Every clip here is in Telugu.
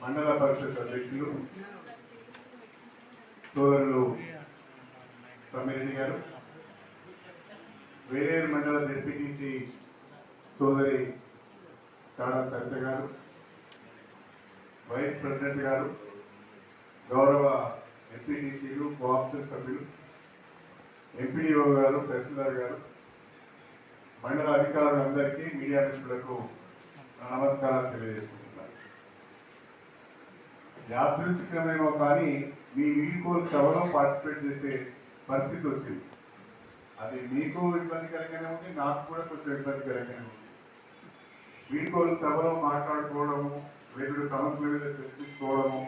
మండల పరిషత్ అధ్యక్షులు సోదరులు సమ్మిరెడ్డి గారు వేరే మండల డిప్యూటీసీ సోదరి చాలా సరిత గారు వైస్ ప్రెసిడెంట్ గారు గౌరవ ఎంపీటీసీలు కోఆప్షన్ సభ్యులు ఎంపీడీఓ గారు తహసీల్దార్ గారు మండల అధికారులందరికీ మీడియా మిత్రులకు నమస్కారాలు తెలియజేసుకుంటున్నాను యాదృచ్ఛికమేమో కానీ మీ వీడికోలు సభలో పార్టిసిపేట్ చేసే పరిస్థితి వచ్చింది. అది మీకు ఇబ్బంది ఇబ్బందికరంగానే ఉంది నాకు కూడా కొంచెం ఇబ్బందికరంగానే ఉంది. వీడికోలు సభలో మాట్లాడుకోవడము వేరు సమస్యల మీద చర్చించుకోవడము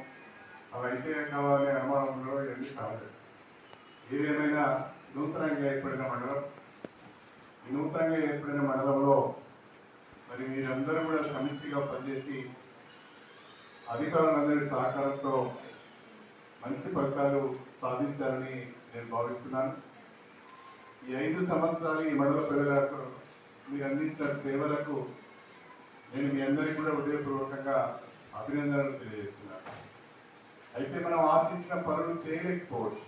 అవి అయితే కావాలి అనుమానంలో ఇవన్నీ కాలేదు ఏదేమైనా నూతనంగా ఏర్పడిన మండలం నూతనంగా ఏర్పడిన మండలంలో మరి మీరందరూ కూడా సమిష్టిగా పనిచేసి అధికారులందరి సహకారంతో మంచి ఫలితాలు సాధించాలని నేను భావిస్తున్నాను. ఈ ఐదు సంవత్సరాలు ఈ మండల ప్రజలకు మీరు అందించిన సేవలకు నేను మీ అందరికీ కూడా హృదయపూర్వకంగా అభినందనలు తెలియజేస్తున్నాను. అయితే మనం ఆశించిన పనులు చేయలేకపోవచ్చు.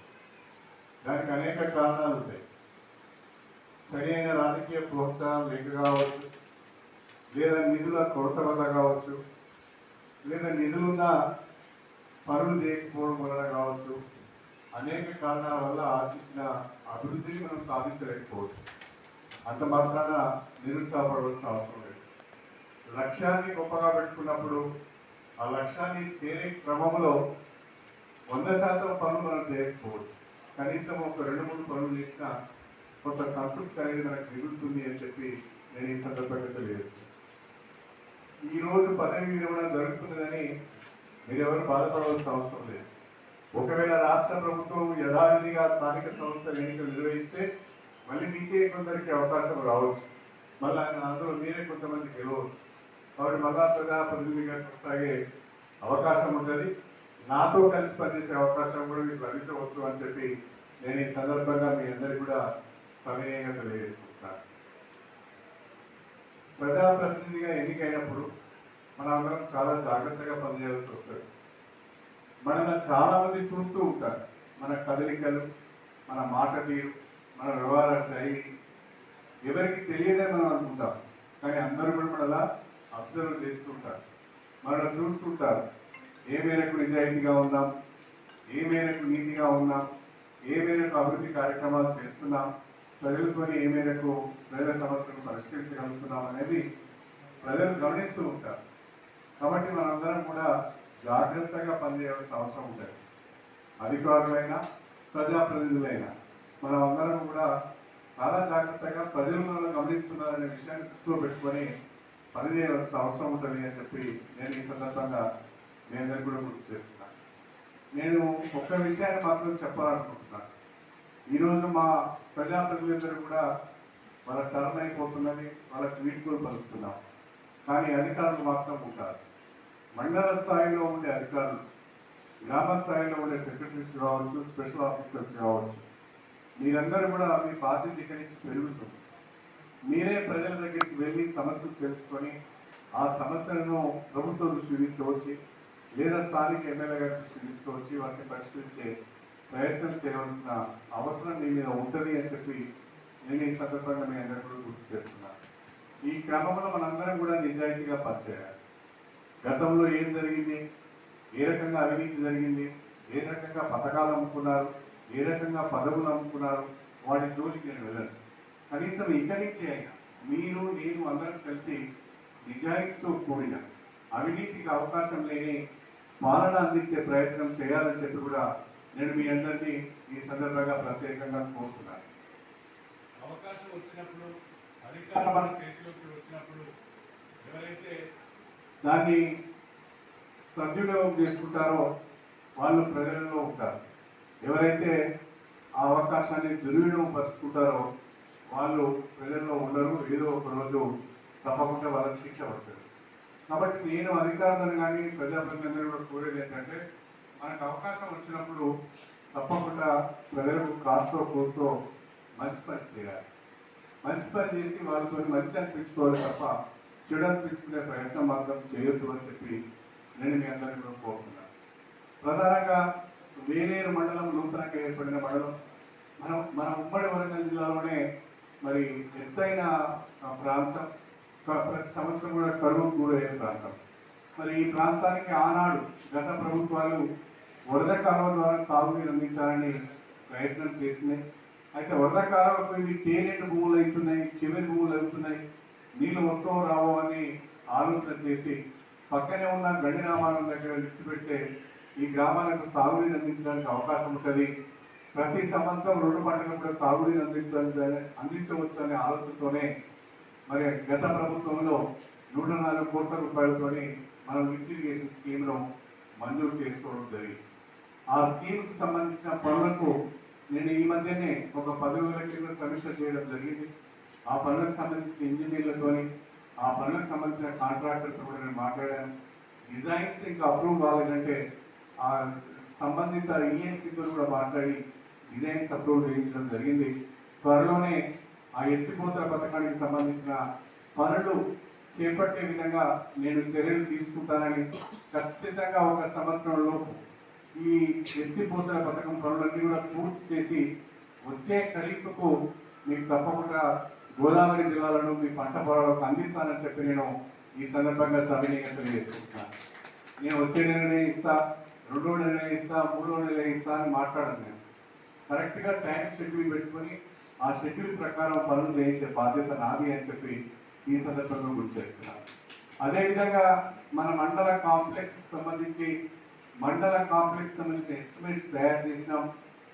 దానికి అనేక కారణాలు ఉంటాయి. సరైన రాజకీయ ప్రోత్సాహం లేక కావచ్చు లేదా నిధుల కొరత వల్ల కావచ్చు లేదా నిధులున్న పనులు చేయకపోవడం వలన కావచ్చు అనేక కారణాల వల్ల ఆశించిన అభివృద్ధిని మనం సాధించలేకపోవచ్చు. అంత మాత్రాన నిరుత్సాహపడవలసిన అవసరం లేదు. లక్ష్యాన్ని గొప్పగా పెట్టుకున్నప్పుడు ఆ లక్ష్యాన్ని చేరే క్రమంలో వంద శాతం పనులు మనం చేయకపోవచ్చు. కనీసం ఒక రెండు మూడు పనులు చేసినా కొంత సంతృప్తి అనేది మనకు మిగులుతుంది అని చెప్పి నేను ఈ సందర్భంగా తెలియజేస్తాను ఈ రోజు పదవి విరమణ మీరెవరు బాధపడవలసిన అవసరం లేదు. ఒకవేళ రాష్ట్ర ప్రభుత్వం యథావిధిగా స్థానిక సంస్థల ఎన్నికలు నిర్వహిస్తే మళ్ళీ మీకే కొందరికి అవకాశం రావచ్చు. మళ్ళీ ఆయన అందులో మీరే కొంతమంది గెలవచ్చు. కాబట్టి మళ్ళా ప్రజాప్రతినిధిగా కొనసాగే అవకాశం ఉంటుంది. నాతో కలిసి పనిచేసే అవకాశం కూడా మీకు లభించవచ్చు అని చెప్పి నేను ఈ సందర్భంగా మీ అందరికీ కూడా సవినయంగా తెలియజేసుకుంటున్నాను. ప్రజాప్రతినిధిగా ఎన్నికైనప్పుడు మనందరం అందరం చాలా జాగ్రత్తగా పనిచేయాల్సి వస్తుంది. మనల్ని చాలా మంది చూస్తూ ఉంటారు. మన కదలికలు మన మాట తీరు మన వ్యవహార శైలి. ఎవరికి తెలియదే మనం అనుకుంటాం. కానీ అందరూ కూడా మనలా అబ్జర్వ్ చేస్తుంటారు మనల్ని చూస్తుంటారు ఏ మేరకు నిజాయితీగా ఉన్నాం? ఏ మేరకు నీతిగా ఉన్నాం? ఏ మేరకు అభివృద్ధి కార్యక్రమాలు చేస్తున్నాం? చదువుకొని ఏ మేరకు ప్రజల సమస్యలను పరిష్కరించగలుగుతున్నాం అనేది ప్రజలు గమనిస్తూ ఉంటారు. కాబట్టి మనందరం కూడా జాగ్రత్తగా పనిచేయవలసిన అవసరం ఉంటుంది. అధికారులైనా ప్రజాప్రతినిధులైనా మనం అందరం కూడా చాలా జాగ్రత్తగా ప్రజలు మనల్ని గమనిస్తున్నారనే విషయాన్ని దృష్టిలో పెట్టుకొని పనిచేయవలసిన అవసరం ఉంటుంది అని చెప్పి నేను ఈ సందర్భంగా మీ అందరికీ కూడా గుర్తు చేస్తున్నాను నేను ఒక్క విషయాన్ని మాత్రం చెప్పాలనుకుంటున్నాను. ఈరోజు మా ప్రజాప్రతినిధులందరూ కూడా వాళ్ళ టర్న్ అయిపోతుందని వాళ్ళ ట్వీట్ కూడా పలుకుతున్నాం కానీ అధికారులు మాత్రం ఉంటారు. మండల స్థాయిలో ఉండే అధికారులు గ్రామ స్థాయిలో ఉండే సెక్రటరీస్ కావచ్చు స్పెషల్ ఆఫీసర్స్ కావచ్చు మీరందరూ కూడా మీ బాధ్యత ఇక్కడి నుంచి పెరుగుతుంది మీరే ప్రజల దగ్గరికి వెళ్ళి సమస్యలు తెలుసుకొని ఆ సమస్యలను ప్రభుత్వ దృష్టి తీసుకువచ్చి లేదా స్థానిక ఎమ్మెల్యే గారి దృష్టి తీసుకువచ్చి వాటిని పరిష్కరించే ప్రయత్నం చేయవలసిన అవసరం మీ మీద ఉంటుంది అని చెప్పి నేను ఈ సందర్భంగా మీ అందరూ గుర్తు చేస్తున్నాను. ఈ క్రమంలో మనందరం కూడా నిజాయితీగా పనిచేయాలి. గతంలో ఏం జరిగింది? ఏ రకంగా అవినీతి జరిగింది? ఏ రకంగా పథకాలు అమ్ముకున్నారు? ఏ రకంగా పదవులు అమ్ముకున్నారు? వాటి జోలికి నేను వెళ్ళను. కనీసం ఇక్కడి నుంచి అయినా మీరు నేను అందరం కలిసి నిజాయితీతో కూడిన అవినీతికి అవకాశం లేని పాలన అందించే ప్రయత్నం చేయాలని చెప్పి కూడా నేను మీ అందరినీ ఈ సందర్భంగా ప్రత్యేకంగా కోరుతున్నాను. అవకాశం వచ్చినప్పుడు అధికారం మన చేతిలోకి వచ్చినప్పుడు ఎవరైతే దాన్ని సద్వినియోగం చేసుకుంటారో వాళ్ళు ప్రజలలో ఉంటారు. ఎవరైతే ఆ అవకాశాన్ని దుర్వినియోగం పరుచుకుంటారో వాళ్ళు ప్రజల్లో ఉండరు ఏదో ఒక రోజు తప్పకుండా వాళ్ళకి శిక్ష పడతారు కాబట్టి నేను అధికారులను కానీ ప్రజాప్రతినిధులు కూడా కోరేది ఏంటంటే మనకు అవకాశం వచ్చినప్పుడు తప్పకుండా ప్రజలకు కాస్తో కూర్తో మంచి పని చేయాలి. మంచి పని చేసి వాళ్ళతో మంచి అనిపించుకోవాలి తప్ప చెడు ప్రయత్నం మాత్రం చేయొద్దు అని చెప్పి నేను మీ అందరికీ కూడా కోరుతున్నాను ప్రధానంగా వేలేరు మండలం నూతనంగా ఏర్పడిన మండలం. మనం మన ఉమ్మడి వరంగల్ జిల్లాలోనే మరి ఎత్తైన ఆ, ప్రాంతం. ప్రతి సంవత్సరం కూడా కరువు గురయ్యే ప్రాంతం. మరి ఈ ప్రాంతానికి ఆనాడు గత ప్రభుత్వాలు వరద కాలువ ద్వారా సాగునీరు అందించాలని ప్రయత్నం చేసినాయి. అయితే వరద కాలువకు ఇవి తేనెటి భూములు అవుతున్నాయి చెవిరి భూములు అవుతున్నాయి. నీళ్ళు వస్తావో రావో అని ఆలోచన చేసి పక్కనే ఉన్న గండి రామారం దగ్గర లిఫ్ట్ పెడితే ఈ గ్రామాలకు సాగునీరు అందించడానికి అవకాశం ఉంటుంది. ప్రతి సంవత్సరం రెండు పంటలకు కూడా సాగునీరు అందించాలని అందించవచ్చు అనే ఆలోచనతోనే మరి గత ప్రభుత్వంలో నూట నాలుగు కోట్ల రూపాయలతోని మనం లిఫ్ట్ ఇరిగేషన్ స్కీమ్ను మంజూరు చేసుకోవడం జరిగింది. ఆ స్కీమ్కి సంబంధించిన పనులకు నేను ఈ మధ్యనే ఒక పదివేల కిలో సమీక్ష చేయడం జరిగింది. ఆ పనులకు సంబంధించిన ఇంజనీర్లతోని ఆ పనులకు సంబంధించిన కాంట్రాక్టర్తో కూడా నేను మాట్లాడాను. డిజైన్స్ ఇంకా అప్రూవ్ కాలేదంటే ఆ సంబంధిత ఈఎన్సీతో కూడా మాట్లాడి డిజైన్స్ అప్రూవ్ చేయించడం జరిగింది. త్వరలోనే ఆ ఎత్తిపోతల పథకానికి సంబంధించిన పనులు చేపట్టే విధంగా నేను చర్యలు తీసుకుంటానని ఖచ్చితంగా ఒక సంవత్సరంలో ఈ ఎత్తిపోతల పథకం పనులన్నీ కూడా పూర్తి చేసి వచ్చే ఖరీఫ్కు మీకు తప్పకుండా గోదావరి జిల్లాలను మీ పంట పొలాలకు అందిస్తానని చెప్పి నేను ఈ సందర్భంగా సవినీయంగా తెలియజేస్తున్నాను నేను వచ్చే నెలనే ఇస్తా రెండో నిర్ణయం ఇస్తా మూడో నిర్ణయం ఇస్తా అని మాట్లాడను నేను. కరెక్ట్గా టైం షెడ్యూల్ పెట్టుకొని ఆ షెడ్యూల్ ప్రకారం పనులు చేయించే బాధ్యత నాది అని చెప్పి ఈ సందర్భంగా గుర్తు చేస్తున్నాను అదేవిధంగా మన మండల కాంప్లెక్స్ సంబంధించి మండల కాంప్లెక్స్ సంబంధించిన ఎస్టిమేట్స్ తయారు చేసినాం.